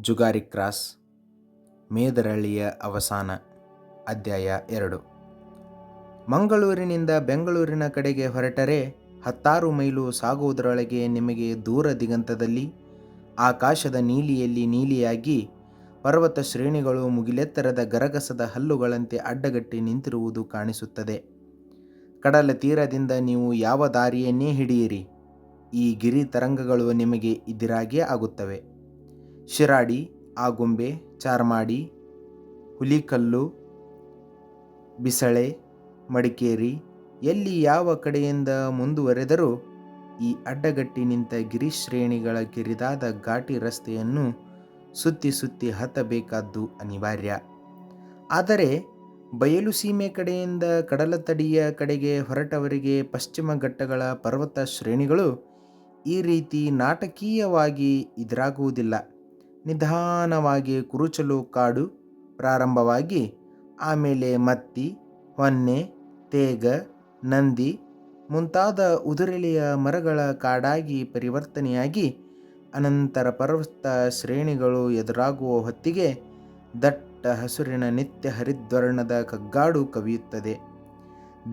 Jugari cross ಮೇದರಳ್ಳಿಯ ಅವಸಾನ, ಅಧ್ಯಾಯ ಎರಡು. ಮಂಗಳೂರಿನಿಂದ ಬೆಂಗಳೂರಿನ ಕಡೆಗೆ ಹೊರಟರೆ ಹತ್ತಾರು ಮೈಲು ಸಾಗುವುದರೊಳಗೆ ನಿಮಗೆ ದೂರ ದಿಗಂತದಲ್ಲಿ ಆಕಾಶದ ನೀಲಿಯಲ್ಲಿ ನೀಲಿಯಾಗಿ ಪರ್ವತ ಶ್ರೇಣಿಗಳು ಮುಗಿಲೆತ್ತರದ ಗರಗಸದ ಹಲ್ಲುಗಳಂತೆ ಅಡ್ಡಗಟ್ಟಿ ನಿಂತಿರುವುದು ಕಾಣಿಸುತ್ತದೆ. ಕಡಲ ತೀರದಿಂದ ನೀವು ಯಾವ ದಾರಿಯನ್ನೇ ಹಿಡಿಯಿರಿ. ಈ ಗಿರಿ ತರಂಗಗಳು ನಿಮಗೆ ಇದಿರಾಗೇ ಆಗುತ್ತವೆ. ಶಿರಾಡಿ, ಆಗುಂಬೆ, ಚಾರ್ಮಾಡಿ, ಹುಲಿಕಲ್ಲು, ಬಿಸಳೆ, ಮಡಿಕೇರಿ, ಎಲ್ಲಿ ಯಾವ ಕಡೆಯಿಂದ ಮುಂದುವರೆದರೂ ಈ ಅಡ್ಡಗಟ್ಟಿ ನಿಂತ ಗಿರಿಶ್ರೇಣಿಗಳ ಕಿರಿದಾದ ಘಾಟಿ ರಸ್ತೆಯನ್ನು ಸುತ್ತಿ ಸುತ್ತಿ ಹತ್ತಬೇಕಾದ್ದು ಅನಿವಾರ್ಯ. ಆದರೆ ಬಯಲು ಸೀಮೆ ಕಡೆಯಿಂದ ಕಡಲತಡಿಯ ಕಡೆಗೆ ಹೊರಟವರಿಗೆ ಪಶ್ಚಿಮ ಘಟ್ಟಗಳ ಪರ್ವತ ಶ್ರೇಣಿಗಳು ಈ ರೀತಿ ನಾಟಕೀಯವಾಗಿ ಎದುರಾಗುವುದಿಲ್ಲ. ನಿಧಾನವಾಗಿ ಕುರುಚಲು ಕಾಡು ಪ್ರಾರಂಭವಾಗಿ ಆಮೇಲೆ ಮತ್ತಿ ಹೊನ್ನೆ ತೇಗ, ನಂದಿ ಮುಂತಾದ ಉದುರೆಲೆಯ ಮರಗಳ ಕಾಡಾಗಿ ಪರಿವರ್ತನೆಯಾಗಿ ಅನಂತರ ಪರ್ವತ ಶ್ರೇಣಿಗಳು ಎದುರಾಗುವ ಹೊತ್ತಿಗೆ ದಟ್ಟ ಹಸುರಿನ ನಿತ್ಯ ಹರಿದ್ವರ್ಣದ ಕಗ್ಗಾಡು ಕವಿಯುತ್ತದೆ.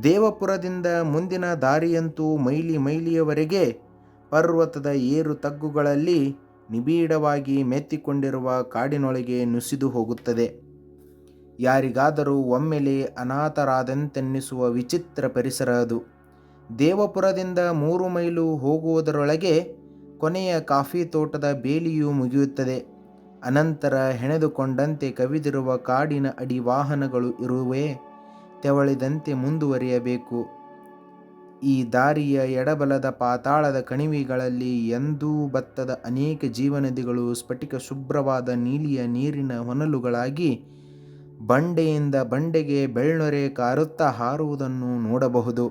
ದೇವಪುರದಿಂದ ಮುಂದಿನ ದಾರಿಯಂತೂ ಮೈಲಿ ಮೈಲಿಯವರೆಗೆ ಪರ್ವತದ ಏರು ತಗ್ಗುಗಳಲ್ಲಿ ನಿಬಿಡವಾಗಿ ಮೆತ್ತಿಕೊಂಡಿರುವ ಕಾಡಿನೊಳಗೆ ನುಸಿದು ಹೋಗುತ್ತದೆ. ಯಾರಿಗಾದರೂ ಒಮ್ಮೆಲೆ ಅನಾಥರಾದಂತೆನ್ನಿಸುವ ವಿಚಿತ್ರ ಪರಿಸರ ಅದು. ದೇವಪುರದಿಂದ ಮೂರು ಮೈಲು ಹೋಗುವುದರೊಳಗೆ ಕೊನೆಯ ಕಾಫಿ ತೋಟದ ಬೇಲಿಯು ಮುಗಿಯುತ್ತದೆ. ಅನಂತರ ಹೆಣೆದುಕೊಂಡಂತೆ ಕವಿದಿರುವ ಕಾಡಿನ ಅಡಿ ವಾಹನಗಳು ಇರುವೆ, ತೆವಳಿದಂತೆ ಮುಂದುವರಿಯಬೇಕು. ಈ ದಾರಿಯ ಎಡಬಲದ ಪಾತಾಳದ ಕಣಿವೆಗಳಲ್ಲಿ ಎಂದೂ ಬತ್ತದ ಅನೇಕ ಜೀವನದಿಗಳು ಸ್ಫಟಿಕ ಶುಭ್ರವಾದ ನೀಲಿಯ ನೀರಿನ ಹೊನಲುಗಳಾಗಿ ಬಂಡೆಯಿಂದ ಬಂಡೆಗೆ ಬೆಳ್ಳೊರೆ ಕಾರುತ್ತಾ ಹಾರುವುದನ್ನು ನೋಡಬಹುದು.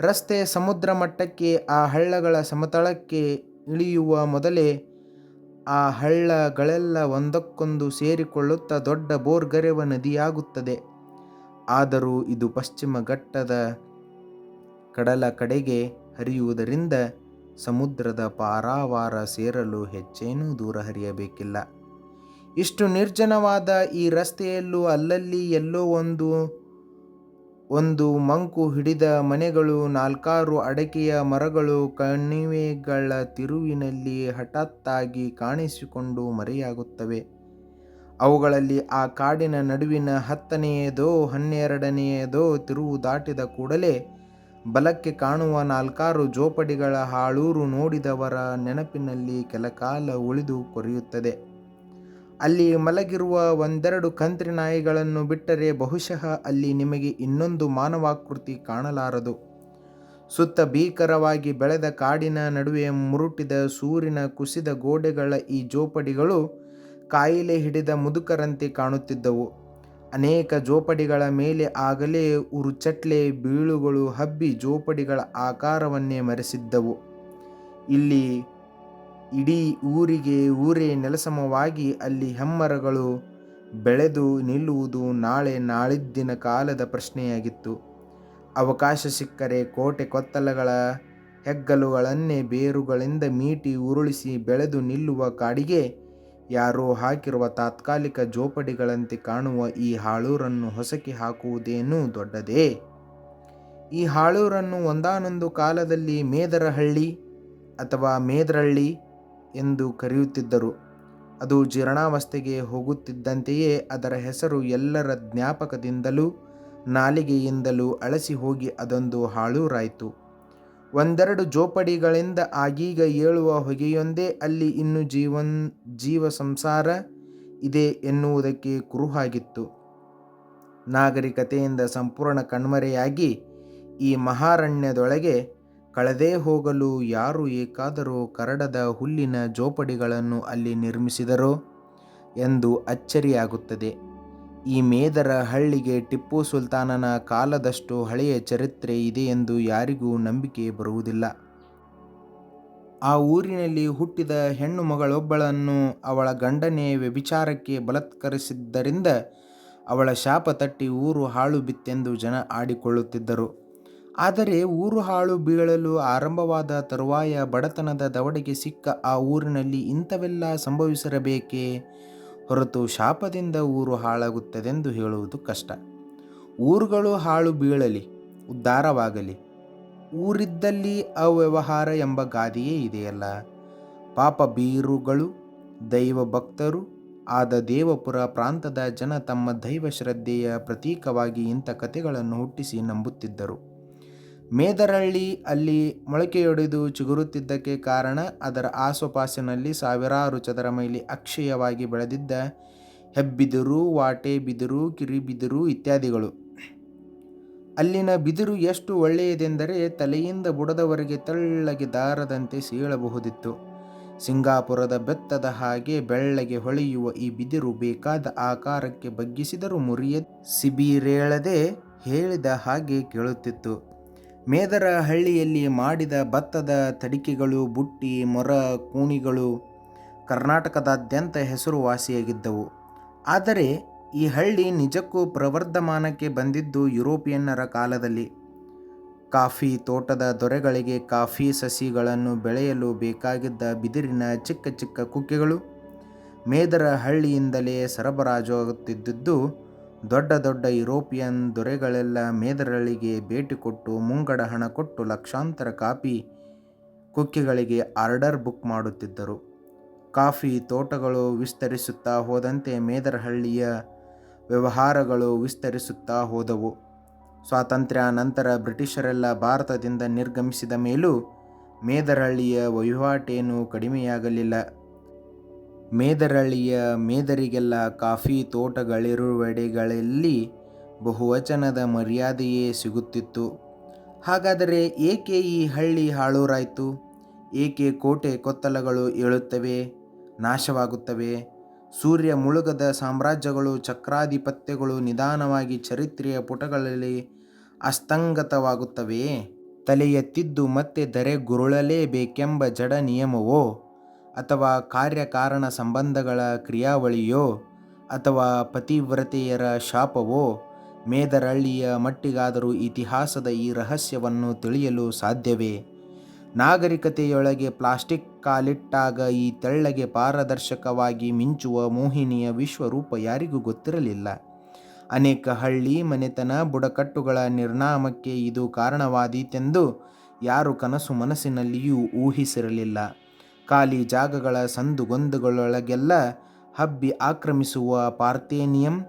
ರಸ್ತೆ ಸಮುದ್ರ ಮಟ್ಟಕ್ಕೆ, ಆ ಹಳ್ಳಗಳ ಸಮತಳಕ್ಕೆ ಇಳಿಯುವ ಮೊದಲೇ ಆ ಹಳ್ಳಗಳೆಲ್ಲ ಒಂದಕ್ಕೊಂದು ಸೇರಿಕೊಳ್ಳುತ್ತಾ ದೊಡ್ಡ ಬೋರ್ಗರೆವ ನದಿಯಾಗುತ್ತದೆ. ಆದರೂ ಇದು ಪಶ್ಚಿಮ ಘಟ್ಟದ ಕಡಲ ಕಡೆಗೆ ಹರಿಯುವುದರಿಂದ ಸಮುದ್ರದ ಪಾರಾವಾರ ಸೇರಲು ಹೆಚ್ಚೇನೂ ದೂರ ಹರಿಯಬೇಕಿಲ್ಲ. ಇಷ್ಟು ನಿರ್ಜನವಾದ ಈ ರಸ್ತೆಯಲ್ಲೂ ಅಲ್ಲಲ್ಲಿ ಎಲ್ಲೋ ಒಂದು ಒಂದು ಮಂಕು ಹಿಡಿದ ಮನೆಗಳು, ನಾಲ್ಕಾರು ಅಡಕೆಯ ಮರಗಳು ಕಣಿವೆಗಳ ತಿರುವಿನಲ್ಲಿ ಹಠಾತ್ತಾಗಿ ಕಾಣಿಸಿಕೊಂಡು ಮರೆಯಾಗುತ್ತವೆ. ಅವುಗಳಲ್ಲಿ ಆ ಕಾಡಿನ ನಡುವಿನ ಹತ್ತನೆಯದೋ, ಹನ್ನೆರಡನೆಯದೋ ತಿರುವು ದಾಟಿದ ಕೂಡಲೇ ಬಲಕ್ಕೆ ಕಾಣುವ ನಾಲ್ಕಾರು ಜೋಪಡಿಗಳ ಹಾಳೂರು ನೋಡಿದವರ ನೆನಪಿನಲ್ಲಿ ಕೆಲಕಾಲ ಉಳಿದು ಕೊರೆಯುತ್ತದೆ. ಅಲ್ಲಿ ಮಲಗಿರುವ ಒಂದೆರಡು ಕಂತ್ರಿ ನಾಯಿಗಳನ್ನು ಬಿಟ್ಟರೆ ಬಹುಶಃ ಅಲ್ಲಿ ನಿಮಗೆ ಇನ್ನೊಂದು ಮಾನವಾಕೃತಿ ಕಾಣಲಾರದು. ಸುತ್ತ ಭೀಕರವಾಗಿ ಬೆಳೆದ ಕಾಡಿನ ನಡುವೆ ಮುರುಟಿದ ಸೂರಿನ ಕುಸಿದ ಗೋಡೆಗಳ ಈ ಜೋಪಡಿಗಳು ಕಾಯಿಲೆ ಹಿಡಿದ ಮುದುಕರಂತೆ ಕಾಣುತ್ತಿದ್ದವು. ಅನೇಕ ಜೋಪಡಿಗಳ ಮೇಲೆ ಆಗಲೇ ಉರುಚಟ್ಲೆ ಬೀಳುಗಳು ಹಬ್ಬಿ ಜೋಪಡಿಗಳ ಆಕಾರವನ್ನೇ ಮರೆಸಿದ್ದವು. ಇಲ್ಲಿ ಇಡೀ ಊರಿಗೆ ಊರೇ ನೆಲಸಮವಾಗಿ ಅಲ್ಲಿ ಹೆಮ್ಮರಗಳು ಬೆಳೆದು ನಿಲ್ಲುವುದು ನಾಳೆ ನಾಳಿದ್ದಿನ ಕಾಲದ ಪ್ರಶ್ನೆಯಾಗಿತ್ತು. ಅವಕಾಶ ಸಿಕ್ಕರೆ ಕೋಟೆ ಕೊತ್ತಲಗಳ ಹೆಗ್ಗಲುಗಳನ್ನೇ ಬೇರುಗಳಿಂದ ಮೀಟಿ ಉರುಳಿಸಿ ಬೆಳೆದು ನಿಲ್ಲುವ ಕಾಡಿಗೆ ಯಾರೋ ಹಾಕಿರುವ ತಾತ್ಕಾಲಿಕ ಜೋಪಡಿಗಳಂತೆ ಕಾಣುವ ಈ ಹಾಳೂರನ್ನು ಹೊಸಕಿ ಹಾಕುವುದೇನೂ ದೊಡ್ಡದೇ? ಈ ಹಾಳೂರನ್ನು ಒಂದಾನೊಂದು ಕಾಲದಲ್ಲಿ ಮೇದರಹಳ್ಳಿ ಅಥವಾ ಮೇದರಹಳ್ಳಿ ಎಂದು ಕರೆಯುತ್ತಿದ್ದರು. ಅದು ಜೀರ್ಣಾವಸ್ಥೆಗೆ ಹೋಗುತ್ತಿದ್ದಂತೆಯೇ ಅದರ ಹೆಸರು ಎಲ್ಲರ ಜ್ಞಾಪಕದಿಂದಲೂ ನಾಲಿಗೆಯಿಂದಲೂ ಅಳಸಿ ಹೋಗಿ ಅದೊಂದು ಹಾಳೂರಾಯಿತು. ಒಂದೆರಡು ಜೋಪಡಿಗಳಿಂದ ಆಗೀಗ ಏಳುವ ಹೊಗೆಯೊಂದೇ ಅಲ್ಲಿ ಇನ್ನು ಜೀವನ್, ಜೀವ ಸಂಸಾರ ಇದೆ ಎನ್ನುವುದಕ್ಕೆ ಕುರುಹಾಗಿತ್ತು. ನಾಗರಿಕತೆಯಿಂದ ಸಂಪೂರ್ಣ ಕಣ್ಮರೆಯಾಗಿ ಈ ಮಹಾರಣ್ಯದೊಳಗೆ ಕಳೆದೇ ಹೋಗಲು ಯಾರು ಏಕಾದರೂ ಕರಡದ ಹುಲ್ಲಿನ ಜೋಪಡಿಗಳನ್ನು ಅಲ್ಲಿ ನಿರ್ಮಿಸಿದರೋ ಎಂದು ಅಚ್ಚರಿಯಾಗುತ್ತದೆ. ಈ ಮೇದರ ಹಳ್ಳಿಗೆ ಟಿಪ್ಪು ಸುಲ್ತಾನನ ಕಾಲದಷ್ಟು ಹಳೆಯ ಚರಿತ್ರೆ ಇದೆ ಎಂದು ಯಾರಿಗೂ ನಂಬಿಕೆ ಬರುವುದಿಲ್ಲ. ಆ ಊರಿನಲ್ಲಿ ಹುಟ್ಟಿದ ಹೆಣ್ಣು ಮಗಳೊಬ್ಬಳನ್ನು ಅವಳ ಗಂಡನೇ ವ್ಯಭಿಚಾರಕ್ಕೆ ಬಲತ್ಕರಿಸಿದ್ದರಿಂದ ಅವಳ ಶಾಪ ತಟ್ಟಿ ಊರು ಹಾಳು ಬಿತ್ತೆಂದು ಜನ ಆಡಿಕೊಳ್ಳುತ್ತಿದ್ದರು. ಆದರೆ ಊರು ಹಾಳು ಬೀಳಲು ಆರಂಭವಾದ ತರುವಾಯ ಬಡತನದ ದವಡೆಗೆ ಸಿಕ್ಕ ಆ ಊರಿನಲ್ಲಿ ಇಂಥವೆಲ್ಲ ಸಂಭವಿಸಿರಬೇಕೇ? ಹೊರತು ಶಾಪದಿಂದ ಊರು ಹಾಳಾಗುತ್ತದೆಂದು ಹೇಳುವುದು ಕಷ್ಟ. ಊರುಗಳು ಹಾಳು ಬೀಳಲಿ, ಉದ್ಧಾರವಾಗಲಿ, ಊರಿದ್ದಲ್ಲಿ ಅವ್ಯವಹಾರ ಎಂಬ ಗಾದೆಯೇ ಇದೆಯಲ್ಲ. ಪಾಪ ಬೀರುಗಳು, ದೈವ ಭಕ್ತರು, ಆದ ದೇವಪುರ ಪ್ರಾಂತದ ಜನ ತಮ್ಮ ದೈವ ಶ್ರದ್ಧೆಯ ಪ್ರತೀಕವಾಗಿ ಇಂಥ ಕಥೆಗಳನ್ನು ಹುಟ್ಟಿಸಿ ನಂಬುತ್ತಿದ್ದರು. ಮೇದರಳ್ಳಿ ಅಲ್ಲಿ ಮೊಳಕೆಯೊಡೆದು ಚಿಗುರುತ್ತಿದ್ದಕ್ಕೆ ಕಾರಣ ಅದರ ಆಸುಪಾಸಿನಲ್ಲಿ ಸಾವಿರಾರು ಚದರ ಮೈಲಿ ಅಕ್ಷಯವಾಗಿ ಬೆಳೆದಿದ್ದ ಹೆಬ್ಬಿದಿರು, ವಾಟೆ ಬಿದಿರು ಕಿರಿಬಿದಿರು ಇತ್ಯಾದಿಗಳು. ಅಲ್ಲಿನ ಬಿದಿರು ಎಷ್ಟು ಒಳ್ಳೆಯದೆಂದರೆ ತಲೆಯಿಂದ ಬುಡದವರೆಗೆ ತೆಳ್ಳಗೆ ದಾರದಂತೆ ಸೀಳಬಹುದಿತ್ತು. ಸಿಂಗಾಪುರದ ಬೆತ್ತದ ಹಾಗೆ ಬೆಳ್ಳಗೆ ಹೊಳೆಯುವ ಈ ಬಿದಿರು ಬೇಕಾದ ಆಕಾರಕ್ಕೆ ಬಗ್ಗಿಸಿದರೂ ಮುರಿಯ ಸಿಬಿರೇಳದೆ ಹೇಳಿದ ಹಾಗೆ ಕೇಳುತ್ತಿತ್ತು. ಮೇದರ ಹಳ್ಳಿಯಲ್ಲಿ ಮಾಡಿದ ಭತ್ತದ ತಡಿಕೆಗಳು, ಬುಟ್ಟಿ, ಮೊರ, ಕೂಣಿಗಳು ಕರ್ನಾಟಕದಾದ್ಯಂತ ಹೆಸರುವಾಸಿಯಾಗಿದ್ದವು. ಆದರೆ ಈ ಹಳ್ಳಿ ನಿಜಕ್ಕೂ ಪ್ರವರ್ಧಮಾನಕ್ಕೆ ಬಂದಿದ್ದು ಯುರೋಪಿಯನ್ನರ ಕಾಲದಲ್ಲಿ. ಕಾಫಿ ತೋಟದ ದೊರೆಗಳಿಗೆ ಕಾಫಿ ಸಸಿಗಳನ್ನು ಬೆಳೆಯಲು ಬೇಕಾಗಿದ್ದ ಬಿದಿರಿನ ಚಿಕ್ಕ ಚಿಕ್ಕ ಕುಕ್ಕೆಗಳು ಮೇದರ ಹಳ್ಳಿಯಿಂದಲೇ ಸರಬರಾಜಾಗುತ್ತಿದ್ದುದು ದೊಡ್ಡ ದೊಡ್ಡ ಯುರೋಪಿಯನ್ ದೊರೆಗಳೆಲ್ಲ ಮೇದರಳಿಗೆ ಭೇಟಿ ಕೊಟ್ಟು ಮುಂಗಡ ಹಣ ಕೊಟ್ಟು ಲಕ್ಷಾಂತರ ಕಾಫಿ ಕುಕ್ಕೆಗಳಿಗೆ ಆರ್ಡರ್ ಬುಕ್ ಮಾಡುತ್ತಿದ್ದರು. ಕಾಫಿ ತೋಟಗಳು ವಿಸ್ತರಿಸುತ್ತಾ ಹೋದಂತೆ ಮೇದರಹಳ್ಳಿಯ ವ್ಯವಹಾರಗಳು ವಿಸ್ತರಿಸುತ್ತಾ ಹೋದವು. ಸ್ವಾತಂತ್ರ್ಯ ನಂತರ ಬ್ರಿಟಿಷರೆಲ್ಲ ಭಾರತದಿಂದ ನಿರ್ಗಮಿಸಿದ ಮೇಲೂ ಮೇದರಹಳ್ಳಿಯ ವಹಿವಾಟೇನೂ ಕಡಿಮೆಯಾಗಲಿಲ್ಲ. ಮೇದರಹಳ್ಳಿಯ ಮೇದರಿಗೆಲ್ಲ ಕಾಫಿ ತೋಟಗಳಿರುವೆಡೆಗಳಲ್ಲಿ ಬಹುವಚನದ ಮರ್ಯಾದೆಯೇ ಸಿಗುತ್ತಿತ್ತು. ಹಾಗಾದರೆ ಏಕೆ ಈ ಹಳ್ಳಿ ಹಾಳೂರಾಯಿತು? ಏಕೆ ಕೋಟೆ ಕೊತ್ತಲಗಳು ಏಳುತ್ತವೆ, ನಾಶವಾಗುತ್ತವೆ? ಸೂರ್ಯ ಮುಳುಗದ ಸಾಮ್ರಾಜ್ಯಗಳು, ಚಕ್ರಾಧಿಪತ್ಯಗಳು ನಿಧಾನವಾಗಿ ಚರಿತ್ರೆಯ ಪುಟಗಳಲ್ಲಿ ಅಸ್ತಂಗತವಾಗುತ್ತವೆಯೇ ತಲೆ ಎತ್ತಿದ್ದು ಮತ್ತೆ ಧರೆಗುರುಳಲೇಬೇಕೆಂಬ ಜಡ ನಿಯಮವೋ? ಅಥವಾ ಕಾರ್ಯಕಾರಣ ಸಂಬಂಧಗಳ ಕ್ರಿಯಾವಳಿಯೋ ಅಥವಾ ಪತಿವ್ರತೆಯರ ಶಾಪವೋ ಮೇದರಳ್ಳಿಯ ಮಟ್ಟಿಗಾದರೂ ಇತಿಹಾಸದ ಈ ರಹಸ್ಯವನ್ನು ತಿಳಿಯಲು ಸಾಧ್ಯವೇ? ನಾಗರಿಕತೆಯೊಳಗೆ ಪ್ಲಾಸ್ಟಿಕ್ ಕಾಲಿಟ್ಟಾಗ ಈ ತೆಳ್ಳಗೆ ಪಾರದರ್ಶಕವಾಗಿ ಮಿಂಚುವ ಮೋಹಿನಿಯ ವಿಶ್ವರೂಪ ಯಾರಿಗೂ ಗೊತ್ತಿರಲಿಲ್ಲ. ಅನೇಕ ಹಳ್ಳಿ, ಮನೆತನ, ಬುಡಕಟ್ಟುಗಳ ನಿರ್ನಾಮಕ್ಕೆ ಇದು ಕಾರಣವಾದೀತೆಂದು ಯಾರು ಕನಸು ಮನಸ್ಸಿನಲ್ಲಿಯೂ ಊಹಿಸಿರಲಿಲ್ಲ. ಖಾಲಿ ಜಾಗಗಳ ಸಂದುಗೊಂದುಗಳೊಳಗೆಲ್ಲ ಹಬ್ಬಿ ಆಕ್ರಮಿಸುವ ಪಾರ್ಥೇನಿಯಂ,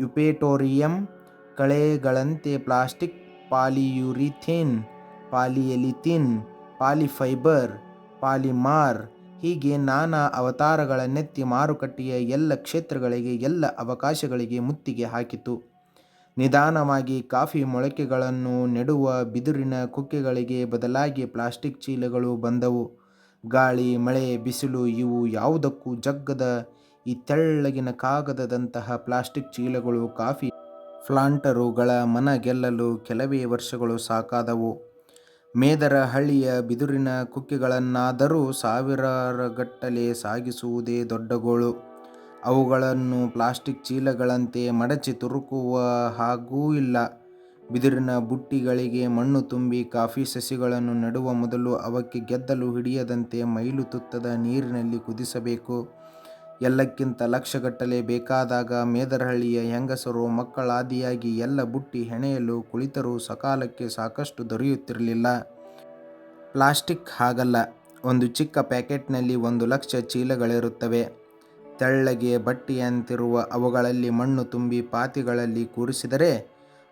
ಯುಪೇಟೋರಿಯಂ, ಕಳೆಗಳಂತೆ ಪ್ಲಾಸ್ಟಿಕ್ ಪಾಲಿಯುರಿಥೇನ್, ಪಾಲಿಯಲಿಥಿನ್, ಪಾಲಿಫೈಬರ್, ಪಾಲಿಮಾರ್ ಹೀಗೆ ನಾನಾ ಅವತಾರಗಳ ನೆತ್ತಿ ಮಾರುಕಟ್ಟೆಯ ಎಲ್ಲ ಕ್ಷೇತ್ರಗಳಿಗೆ ಎಲ್ಲ ಅವಕಾಶಗಳಿಗೆ ಮುತ್ತಿಗೆ ಹಾಕಿತು. ನಿಧಾನವಾಗಿ ಕಾಫಿ ಮೊಳಕೆಗಳನ್ನು ನೆಡುವ ಬಿದಿರಿನ ಕುಕ್ಕೆಗಳಿಗೆ ಬದಲಾಗಿ ಪ್ಲಾಸ್ಟಿಕ್ ಚೀಲಗಳು ಬಂದವು. ಗಾಳಿ, ಮಳೆ, ಬಿಸಿಲು ಇವು ಯಾವುದಕ್ಕೂ ಜಗ್ಗದ ಈ ತೆಳ್ಳಗಿನ ಕಾಗದದಂತಹ ಪ್ಲಾಸ್ಟಿಕ್ ಚೀಲಗಳು, ಕಾಫಿ ಪ್ಲಾಂಟರುಗಳ ಮನ ಗೆಲ್ಲಲು ಕೆಲವೇ ವರ್ಷಗಳು ಸಾಕಾದವು. ಮೇದರ ಹಳ್ಳಿಯ ಬಿದುರಿನ ಕುಕ್ಕೆಗಳನ್ನಾದರೂ ಸಾವಿರಾರುಗಟ್ಟಲೆ ಸಾಗಿಸುವುದೇ ದೊಡ್ಡ ಗೋಳು. ಅವುಗಳನ್ನು ಪ್ಲಾಸ್ಟಿಕ್ ಚೀಲಗಳಂತೆ ಮಡಚಿ ತುರುಕುವ ಹಾಗೂ ಇಲ್ಲ. ಬಿದಿರಿನ ಬುಟ್ಟಿಗಳಿಗೆ ಮಣ್ಣು ತುಂಬಿ ಕಾಫಿ ಸಸಿಗಳನ್ನು ನೆಡುವ ಮೊದಲು ಅವಕ್ಕೆ ಗೆದ್ದಲು ಹಿಡಿಯದಂತೆ ಮೈಲು ತುತ್ತದ ನೀರಿನಲ್ಲಿ ಕುದಿಸಬೇಕು. ಎಲ್ಲಕ್ಕಿಂತ ಲಕ್ಷಗಟ್ಟಲೆ ಬೇಕಾದಾಗ ಮೇದರಹಳ್ಳಿಯ ಹೆಂಗಸರು ಮಕ್ಕಳಾದಿಯಾಗಿ ಎಲ್ಲ ಬುಟ್ಟಿ ಹೆಣೆಯಲು ಕುಳಿತರೂ ಸಕಾಲಕ್ಕೆ ಸಾಕಷ್ಟು ದೊರೆಯುತ್ತಿರಲಿಲ್ಲ. ಪ್ಲಾಸ್ಟಿಕ್ ಹಾಗಲ್ಲ, ಒಂದು ಚಿಕ್ಕ ಪ್ಯಾಕೆಟ್ನಲ್ಲಿ ಒಂದು ಲಕ್ಷ ಚೀಲಗಳಿರುತ್ತವೆ. ತೆಳ್ಳಗೆ ಬಟ್ಟೆಯಂತಿರುವ ಅವುಗಳಲ್ಲಿ ಮಣ್ಣು ತುಂಬಿ ಪಾತಿಗಳಲ್ಲಿ ಕೂರಿಸಿದರೆ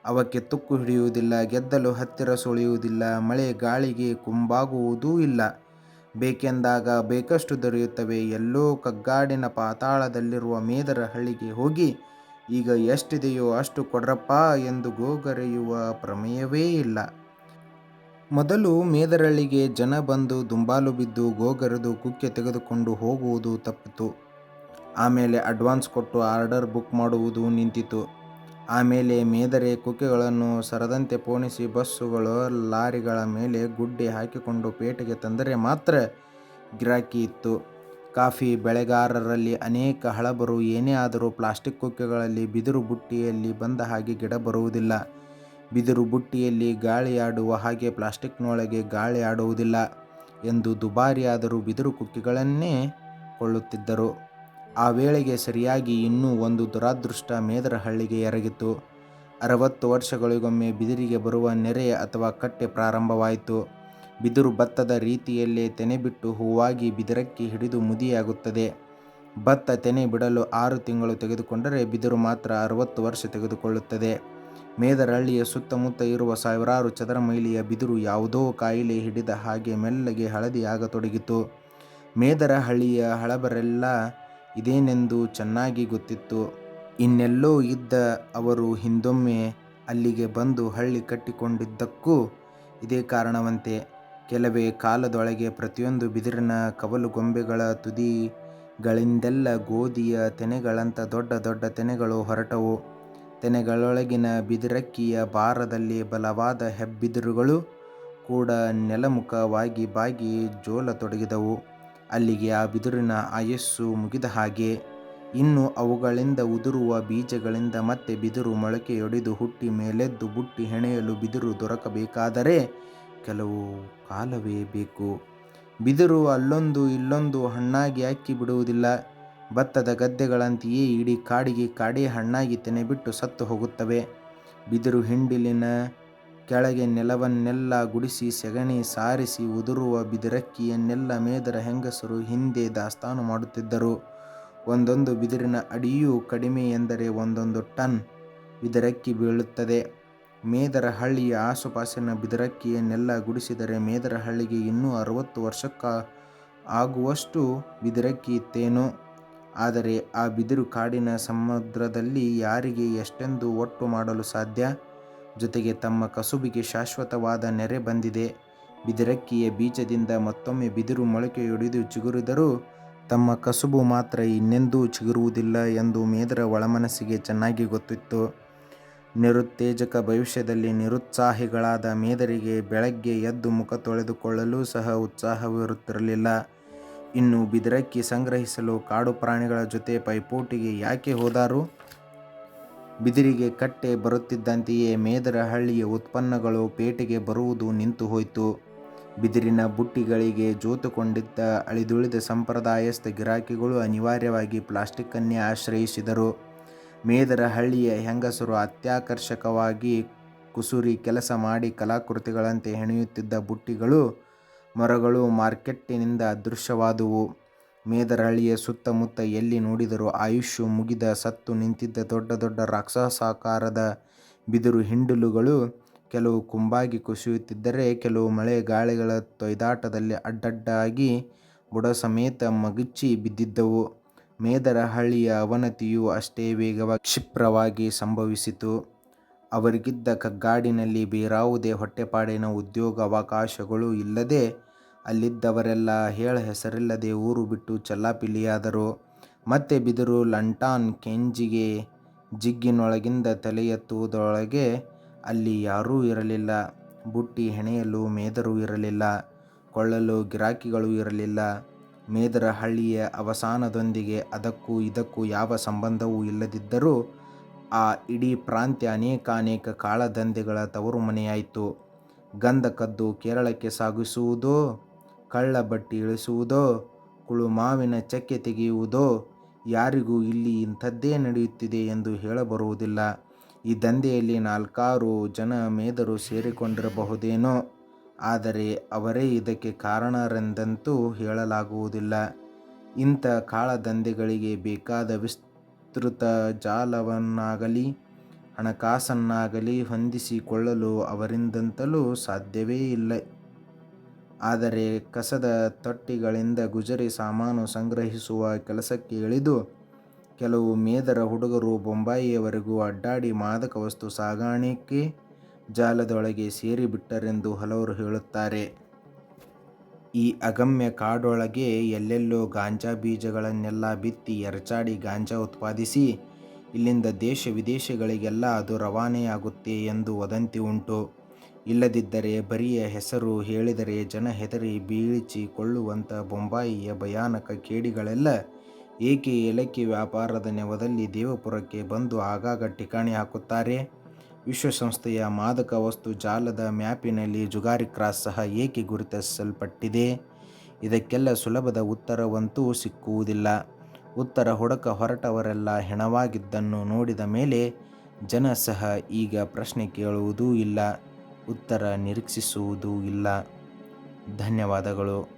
ಅವಕ್ಕೆ ತುಕ್ಕು ಹಿಡಿಯುವುದಿಲ್ಲ, ಗೆದ್ದಲು ಹತ್ತಿರ ಸುಳಿಯುವುದಿಲ್ಲ, ಮಳೆ ಗಾಳಿಗೆ ಕುಂಬಾಗುವುದೂ ಇಲ್ಲ. ಬೇಕೆಂದಾಗ ಬೇಕಷ್ಟು ದೊರೆಯುತ್ತವೆ. ಎಲ್ಲೋ ಕಗ್ಗಾಡಿನ ಪಾತಾಳದಲ್ಲಿರುವ ಮೇದರ ಹಳ್ಳಿಗೆ ಹೋಗಿ, ಈಗ ಎಷ್ಟಿದೆಯೋ ಅಷ್ಟು ಕೊಡ್ರಪ್ಪ ಎಂದು ಗೋಗರೆಯುವ ಪ್ರಮೇಯವೇ ಇಲ್ಲ. ಮೊದಲು ಮೇದರಹಳ್ಳಿಗೆ ಜನ ಬಂದು ದುಂಬಾಲು ಬಿದ್ದು ಗೋಗರೆದು ಕುಕ್ಕೆ ತೆಗೆದುಕೊಂಡು ಹೋಗುವುದು ತಪ್ಪಿತು. ಆಮೇಲೆ ಅಡ್ವಾನ್ಸ್ ಕೊಟ್ಟು ಆರ್ಡರ್ ಬುಕ್ ಮಾಡುವುದು ನಿಂತಿತು. ಆಮೇಲೆ ಮೇದರೆ ಕುಕ್ಕೆಗಳನ್ನು ಸರದಂತೆ ಪೋಣಿಸಿ ಬಸ್ಸುಗಳು ಲಾರಿಗಳ ಮೇಲೆ ಗುಡ್ಡೆ ಹಾಕಿಕೊಂಡು ಪೇಟೆಗೆ ತಂದರೆ ಮಾತ್ರ ಗಿರಾಕಿ ಇತ್ತು ಕಾಫಿ ಬೆಳೆಗಾರರಲ್ಲಿ ಅನೇಕ ಹಳಬರು ಏನೇ ಆದರೂ ಪ್ಲಾಸ್ಟಿಕ್ ಕುಕ್ಕೆಗಳಲ್ಲಿ ಬಿದಿರು ಬುಟ್ಟಿಯಲ್ಲಿ ಬಂದ ಹಾಗೆ ಗಿಡ ಬರುವುದಿಲ್ಲ ಬಿದಿರು ಬುಟ್ಟಿಯಲ್ಲಿ ಗಾಳಿಯಾಡುವ ಹಾಗೆ ಪ್ಲಾಸ್ಟಿಕ್ನೊಳಗೆ ಗಾಳಿ ಆಡುವುದಿಲ್ಲ ಎಂದು ದುಬಾರಿಯಾದರೂ ಬಿದಿರು ಕುಕ್ಕೆಗಳನ್ನೇ ಕೊಳ್ಳುತ್ತಿದ್ದರು. ಆ ವೇಳೆಗೆ ಸರಿಯಾಗಿ ಇನ್ನೂ ಒಂದು ದುರದೃಷ್ಟ ಮೇದರಹಳ್ಳಿಗೆ ಎರಗಿತು. ಅರವತ್ತು ವರ್ಷಗಳಿಗೊಮ್ಮೆ ಬಿದಿರಿಗೆ ಬರುವ ನೆರೆ ಅಥವಾ ಕಟ್ಟೆ ಪ್ರಾರಂಭವಾಯಿತು. ಬಿದಿರು ಭತ್ತದ ರೀತಿಯಲ್ಲೇ ತೆನೆ ಬಿಟ್ಟು ಹೂವಾಗಿ ಬಿದಿರಕ್ಕೆ ಹಿಡಿದು ಮುದಿಯಾಗುತ್ತದೆ. ಭತ್ತ ತೆನೆ ಬಿಡಲು ಆರು ತಿಂಗಳು ತೆಗೆದುಕೊಂಡರೆ ಬಿದಿರು ಮಾತ್ರ ಅರವತ್ತು ವರ್ಷ ತೆಗೆದುಕೊಳ್ಳುತ್ತದೆ. ಮೇದರಹಳ್ಳಿಯ ಸುತ್ತಮುತ್ತ ಇರುವ ಸಾವಿರಾರು ಚದರ ಮೈಲಿಯ ಬಿದಿರು ಯಾವುದೋ ಕಾಯಿಲೆ ಹಿಡಿದ ಹಾಗೆ ಮೆಲ್ಲಗೆ ಹಳದಿಯಾಗತೊಡಗಿತು. ಮೇದರಹಳ್ಳಿಯ ಹಳಬರೆಲ್ಲ ಇದೇನೆಂದು ಚೆನ್ನಾಗಿ ಗೊತ್ತಿತ್ತು. ಇನ್ನೆಲ್ಲೋ ಇದ್ದ ಅವರು ಹಿಂದೊಮ್ಮೆ ಅಲ್ಲಿಗೆ ಬಂದು ಹಳ್ಳಿ ಕಟ್ಟಿಕೊಂಡಿದ್ದಕ್ಕೂ ಇದೇ ಕಾರಣವಂತೆ. ಕೆಲವೇ ಕಾಲದೊಳಗೆ ಪ್ರತಿಯೊಂದು ಬಿದಿರಿನ ಕವಲುಗೊಂಬೆಗಳ ತುದಿಗಳಿಂದೆಲ್ಲ ಗೋಧಿಯ ತೆನೆಗಳಂಥ ದೊಡ್ಡ ದೊಡ್ಡ ತೆನೆಗಳು ಹೊರಟವು. ತೆನೆಗಳೊಳಗಿನ ಬಿದಿರಕ್ಕಿಯ ಭಾರದಲ್ಲಿ ಬಲವಾದ ಹೆಬ್ಬಿದಿರುಗಳು ಕೂಡ ನೆಲಮುಖವಾಗಿ ಬಾಗಿ ಜೋಲತೊಡಗಿದವು. ಅಲ್ಲಿಗೆ ಆ ಬಿದಿರಿನ ಆಯಸ್ಸು ಮುಗಿದ ಹಾಗೆ. ಇನ್ನು ಅವುಗಳಿಂದ ಉದುರುವ ಬೀಜಗಳಿಂದ ಮತ್ತೆ ಬಿದಿರು ಮೊಳಕೆಯೊಡೆದು ಹುಟ್ಟಿ ಮೇಲೆದ್ದು ಬುಟ್ಟಿ ಹೆಣೆಯಲು ಬಿದಿರು ದೊರಕಬೇಕಾದರೆ ಕೆಲವು ಕಾಲವೇ ಬೇಕು. ಬಿದಿರು ಅಲ್ಲೊಂದು ಇಲ್ಲೊಂದು ಹಣ್ಣಾಗಿ ಅಕ್ಕಿ ಬಿಡುವುದಿಲ್ಲ. ಭತ್ತದ ಗದ್ದೆಗಳಂತೆಯೇ ಇಡೀ ಕಾಡಿಗೆ ಕಾಡೇ ಹಣ್ಣಾಗಿ ತೆನೆಬಿಟ್ಟು ಸತ್ತು ಹೋಗುತ್ತವೆ. ಬಿದಿರು ಹಿಂಡಿಲಿನ ಕೆಳಗೆ ನೆಲವನ್ನೆಲ್ಲ ಗುಡಿಸಿ, ಸೆಗಣಿ ಸಾರಿಸಿ, ಉದುರುವ ಬಿದಿರಕ್ಕಿಯನ್ನೆಲ್ಲ ಮೇದರ ಹೆಂಗಸರು ಹಿಂದೆ ದಾಸ್ತಾನು ಮಾಡುತ್ತಿದ್ದರು. ಒಂದೊಂದು ಬಿದಿರಿನ ಅಡಿಯೂ ಕಡಿಮೆ ಎಂದರೆ ಒಂದೊಂದು ಟನ್ ಬಿದಿರಕ್ಕಿ ಬೀಳುತ್ತದೆ. ಮೇದರಹಳ್ಳಿಯ ಆಸುಪಾಸಿನ ಬಿದಿರಕ್ಕಿಯನ್ನೆಲ್ಲ ಗುಡಿಸಿದರೆ ಮೇದರ ಹಳ್ಳಿಗೆ ಇನ್ನೂ ಅರವತ್ತು ವರ್ಷಕ್ಕಾಗುವಷ್ಟು ಬಿದಿರಕ್ಕಿ ಇತ್ತೇನೋ. ಆದರೆ ಆ ಬಿದಿರು ಕಾಡಿನ ಸಮುದ್ರದಲ್ಲಿ ಯಾರಿಗೆ ಎಷ್ಟೆಂದು ಒಟ್ಟು ಮಾಡಲು ಸಾಧ್ಯ. ಜೊತೆಗೆ ತಮ್ಮ ಕಸುಬಿಗೆ ಶಾಶ್ವತವಾದ ನೆರೆ ಬಂದಿದೆ. ಬಿದಿರಕ್ಕಿಯ ಬೀಜದಿಂದ ಮತ್ತೊಮ್ಮೆ ಬಿದಿರು ಮೊಳಕೆಯೊಡೆದು ಚಿಗುರಿದರೂ ತಮ್ಮ ಕಸುಬು ಮಾತ್ರ ಇನ್ನೆಂದೂ ಚಿಗುರುವುದಿಲ್ಲ ಎಂದು ಮೇದರ ಒಳಮನಸ್ಸಿಗೆ ಚೆನ್ನಾಗಿ ಗೊತ್ತಿತ್ತು. ನಿರುತ್ತೇಜಕ ಭವಿಷ್ಯದಲ್ಲಿ ನಿರುತ್ಸಾಹಿಗಳಾದ ಮೇದರಿಗೆ ಬೆಳಗ್ಗೆ ಎದ್ದು ಮುಖ ತೊಳೆದುಕೊಳ್ಳಲು ಸಹ ಉತ್ಸಾಹವಿರುತ್ತಿರಲಿಲ್ಲ. ಇನ್ನು ಬಿದಿರಕ್ಕಿ ಸಂಗ್ರಹಿಸಲು ಕಾಡು ಪ್ರಾಣಿಗಳ ಜೊತೆ ಪೈಪೋಟಿಗೆ ಯಾಕೆ ಹೋದಾರು? ಬಿದಿರಿಗೆ ಕಟ್ಟೆ ಬರುತ್ತಿದ್ದಂತೆಯೇ ಮೇದರಹಳ್ಳಿಯ ಉತ್ಪನ್ನಗಳು ಪೇಟೆಗೆ ಬರುವುದು ನಿಂತು ಹೋಯಿತು ಬಿದಿರಿನ ಬುಟ್ಟಿಗಳಿಗೆ ಜೋತುಕೊಂಡಿದ್ದ ಅಳಿದುಳಿದ ಸಂಪ್ರದಾಯಸ್ಥ ಗಿರಾಕಿಗಳು ಅನಿವಾರ್ಯವಾಗಿ ಪ್ಲಾಸ್ಟಿಕ್ಕನ್ನೇ ಆಶ್ರಯಿಸಿದರು. ಮೇದರಹಳ್ಳಿಯ ಹೆಂಗಸರು ಅತ್ಯಾಕರ್ಷಕವಾಗಿ ಕುಸುರಿ ಕೆಲಸ ಮಾಡಿ ಕಲಾಕೃತಿಗಳಂತೆ ಹೆಣೆಯುತ್ತಿದ್ದ ಬುಟ್ಟಿಗಳು, ಮರಗಳು ಮಾರ್ಕೆಟ್ಟಿನಿಂದ ಅದೃಶ್ಯವಾದುವು. ಮೇದರಹಳ್ಳಿಯ ಸುತ್ತಮುತ್ತ ಎಲ್ಲಿ ನೋಡಿದರೂ ಆಯುಷ್ಯ ಮುಗಿದ ಸತ್ತು ನಿಂತಿದ್ದ ದೊಡ್ಡ ದೊಡ್ಡ ರಾಕ್ಷಸಾಕಾರದ ಬಿದಿರು ಹಿಂಡಿಲುಗಳು ಕೆಲವು ಕುಂಬಾಗಿ ಕುಸಿಯುತ್ತಿದ್ದರೆ ಕೆಲವು ಮಳೆ ಗಾಳಿಗಳ ತೊಯ್ದಾಟದಲ್ಲಿ ಅಡ್ಡಡ್ಡಾಗಿ ಬುಡ ಸಮೇತ ಮಗುಚಿ ಬಿದ್ದಿದ್ದವು. ಮೇದರಹಳ್ಳಿಯ ಅವನತಿಯು ಅಷ್ಟೇ ವೇಗವಾಗಿ ಕ್ಷಿಪ್ರವಾಗಿ ಸಂಭವಿಸಿತು. ಅವರಿಗಿದ್ದ ಕಗ್ಗಾಡಿನಲ್ಲಿ ಬೇರಾವುದೇ ಹೊಟ್ಟೆಪಾಡಿನ ಉದ್ಯೋಗಾವಕಾಶಗಳೂ ಇಲ್ಲದೆ ಅಲ್ಲಿದ್ದವರೆಲ್ಲ ಹೇಳ ಹೆಸರಿಲ್ಲದೆ ಊರು ಬಿಟ್ಟು ಚೆಲ್ಲಾಪಿಲ್ಲಿಯಾದರು. ಮತ್ತೆ ಬಿದಿರು ಲಂಟಾನ್ ಕೆಂಜಿಗೆ ಜಿಗ್ಗಿನೊಳಗಿಂದ ತಲೆಯೆತ್ತುವುದರೊಳಗೆ ಅಲ್ಲಿ ಯಾರೂ ಇರಲಿಲ್ಲ. ಬುಟ್ಟಿ ಹೆಣೆಯಲು ಮೇದರು ಇರಲಿಲ್ಲ. ಕೊಳ್ಳಲು ಗಿರಾಕಿಗಳೂ ಇರಲಿಲ್ಲ. ಮೇದರ ಹಳ್ಳಿಯ ಅವಸಾನದೊಂದಿಗೆ ಅದಕ್ಕೂ ಇದಕ್ಕೂ ಯಾವ ಸಂಬಂಧವೂ ಇಲ್ಲದಿದ್ದರೂ ಆ ಇಡೀ ಪ್ರಾಂತ್ಯ ಅನೇಕಾನೇಕ ತವರು ತವರುಮನೆಯಾಯಿತು. ಗಂಧ ಕದ್ದು ಕೇರಳಕ್ಕೆ ಸಾಗಿಸುವುದೋ, ಕಳ್ಳ ಬಟ್ಟಿ ಇಳಿಸುವುದೋ, ಕುಳು ಮಾವಿನ ಚಕ್ಕೆ ತೆಗೆಯುವುದೋ ಯಾರಿಗೂ ಇಲ್ಲಿ ಇಂಥದ್ದೇ ನಡೆಯುತ್ತಿದೆ ಎಂದು ಹೇಳಬರುವುದಿಲ್ಲ. ಈ ದಂಧೆಯಲ್ಲಿ ನಾಲ್ಕಾರು ಜನ ಮೇದರು ಸೇರಿಕೊಂಡಿರಬಹುದೇನೋ. ಆದರೆ ಅವರೇ ಇದಕ್ಕೆ ಕಾರಣರೆಂದಂತೂ ಹೇಳಲಾಗುವುದಿಲ್ಲ. ಇಂಥ ಕಾಳದಂಧೆಗಳಿಗೆ ಬೇಕಾದ ವಿಸ್ತೃತ ಜಾಲವನ್ನಾಗಲಿ ಹಣಕಾಸನ್ನಾಗಲಿ ಹೊಂದಿಸಿಕೊಳ್ಳಲು ಅವರಿಂದಂತಲೂ ಸಾಧ್ಯವೇ ಇಲ್ಲ. ಆದರೆ ಕಸದ ತೊಟ್ಟಿಗಳಿಂದ ಗುಜರಿ ಸಾಮಾನು ಸಂಗ್ರಹಿಸುವ ಕೆಲಸಕ್ಕೆ ಇಳಿದು ಕೆಲವು ಮೇದರ ಹುಡುಗರು ಬೊಂಬಾಯಿಯವರೆಗೂ ಅಡ್ಡಾಡಿ ಮಾದಕ ವಸ್ತು ಸಾಗಾಣಿಕೆ ಜಾಲದೊಳಗೆ ಸೇರಿಬಿಟ್ಟರೆಂದು ಹಲವರು ಹೇಳುತ್ತಾರೆ. ಈ ಅಗಮ್ಯ ಕಾಡೊಳಗೆ ಎಲ್ಲೆಲ್ಲೋ ಗಾಂಜಾ ಬೀಜಗಳನ್ನೆಲ್ಲ ಬಿತ್ತಿ ಎರಚಾಡಿ ಗಾಂಜಾ ಉತ್ಪಾದಿಸಿ ಇಲ್ಲಿಂದ ದೇಶ ವಿದೇಶಗಳಿಗೆಲ್ಲ ಅದು ರವಾನೆಯಾಗುತ್ತೆ ಎಂದು ವದಂತಿ ಉಂಟು. ಇಲ್ಲದಿದ್ದರೆ ಬರಿಯ ಹೆಸರು ಹೇಳಿದರೆ ಜನ ಹೆದರಿ ಬೀಳಿಚಿಕೊಳ್ಳುವಂಥ ಬೊಂಬಾಯಿಯ ಭಯಾನಕ ಕೇಡಿಗಳೆಲ್ಲ ಏಕೆ ಏಲಕ್ಕಿ ವ್ಯಾಪಾರದ ನೆವದಲ್ಲಿ ದೇವಪುರಕ್ಕೆ ಬಂದು ಆಗಾಗ ಠಿಕಾಣಿ ಹಾಕುತ್ತಾರೆ. ವಿಶ್ವಸಂಸ್ಥೆಯ ಮಾದಕ ವಸ್ತು ಜಾಲದ ಮ್ಯಾಪಿನಲ್ಲಿ ಜುಗಾರಿ ಕ್ರಾಸ್ ಸಹ ಏಕೆ ಗುರುತಿಸಲ್ಪಟ್ಟಿದೆ? ಇದಕ್ಕೆಲ್ಲ ಸುಲಭದ ಉತ್ತರವಂತೂ ಸಿಕ್ಕುವುದಿಲ್ಲ. ಉತ್ತರ ಹುಡುಕ ಹೊರಟವರೆಲ್ಲ ಹೆಣವಾಗಿದ್ದನ್ನು ನೋಡಿದ ಮೇಲೆ ಜನ ಸಹ ಈಗ ಪ್ರಶ್ನೆ ಕೇಳುವುದೂ ಇಲ್ಲ. ಉತ್ತರ ನಿರೀಕ್ಷಿಸುವುದೂ ಇಲ್ಲ. ಧನ್ಯವಾದಗಳು.